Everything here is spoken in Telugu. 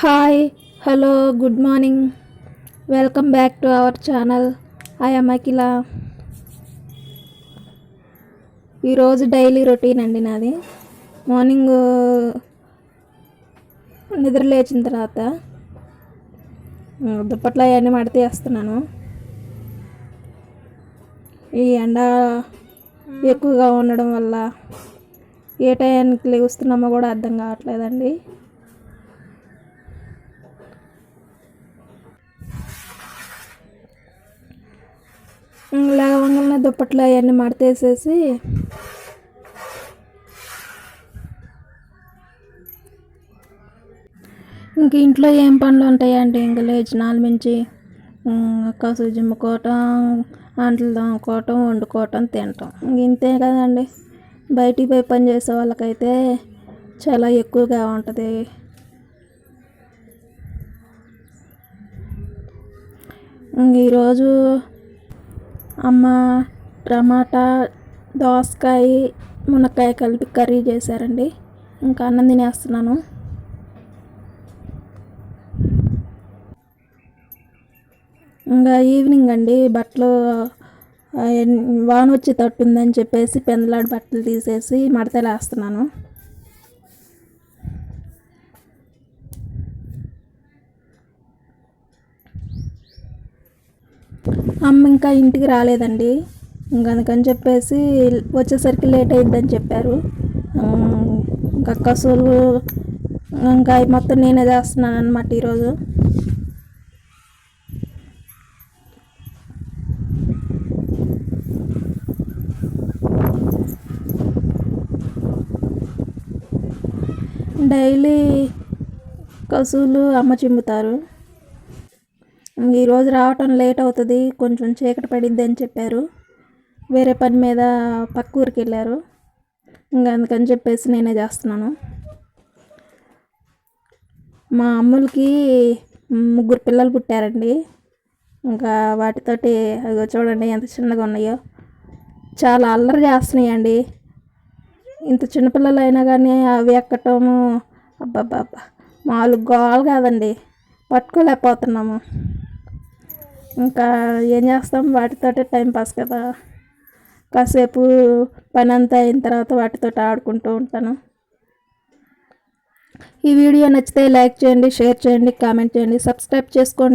Hi hello good morning welcome back to our channel I Akhila ఈరోజు డైలీ రొటీన్ అండి నాది. మార్నింగ్ uh, నిద్ర లేచిన తర్వాత దుప్పట్లు అవన్నీ మడితే వేస్తున్నాను. ఈ ఎండ ఎక్కువగా ఉండడం వల్ల ఏ టైంకి లేస్తున్నామో కూడా అర్థం కావట్లేదండి. లేవగానే దుప్పట్లు అవన్నీ మడతేసేసి ఇంక ఇంట్లో ఏం పనులు ఉంటాయండి? ఇంక లేచినాల మించి కసు జిమ్ముకోవటం అంట్లు తోముకోవటం వండుకోవటం తినటం ఇంక ఇంతే కదండి. బయటికి పోయి పని చేసే వాళ్ళకైతే చాలా ఎక్కువగా ఉంటుంది. ఈరోజు అమ్మ టమాటా దోసకాయ మునక్కాయ కలిపి కర్రీ చేశారండి. ఇంకా అన్నం తినేస్తున్నాను. ఇంకా ఈవినింగ్ అండి. బట్టలు వాన వచ్చి తట్టుందని చెప్పేసి పెందలాడి బట్టలు తీసేసి మడతలేస్తున్నాను. అమ్మ ఇంకా ఇంటికి రాలేదండి. ఇంకా అందుకని చెప్పేసి వచ్చేసరికి లేట్ అయిద్దని చెప్పారు. ఇంకా కసులు ఇంకా మొత్తం నేనే చేస్తున్నాను అనమాట ఈరోజు. డైలీ కసులు అమ్మ చిమ్ముతారు ఈరోజు రావటం లేట్ అవుతుంది కొంచెం చీకటి పడిద్ది అని చెప్పారు. వేరే పని మీద పక్క ఊరికి వెళ్ళారు. ఇంకా అందుకని చెప్పేసి నేనే చేస్తున్నాను. మా అమ్ములకి ముగ్గురు పిల్లలు పుట్టారండి. ఇంకా వాటితోటి అవి చూడండి ఎంత చిన్నగా ఉన్నాయో. చాలా అల్లరి చేస్తున్నాయండి. ఇంత చిన్నపిల్లలు అయినా కానీ అవి ఎక్కటము అబ్బాబ్బా మామూలు గోల కాదండి. పట్టుకోలేకపోతున్నాము. ఇంకా ఏం చేస్తాం? వాటితోటే టైం పాస్ కదా. కాసేపు పని అంతా అయిన తర్వాత వాటితో ఆడుకుంటూ ఉంటాను. ఈ వీడియో నచ్చితే లైక్ చేయండి షేర్ చేయండి కామెంట్ చేయండి సబ్స్క్రైబ్ చేసుకోండి.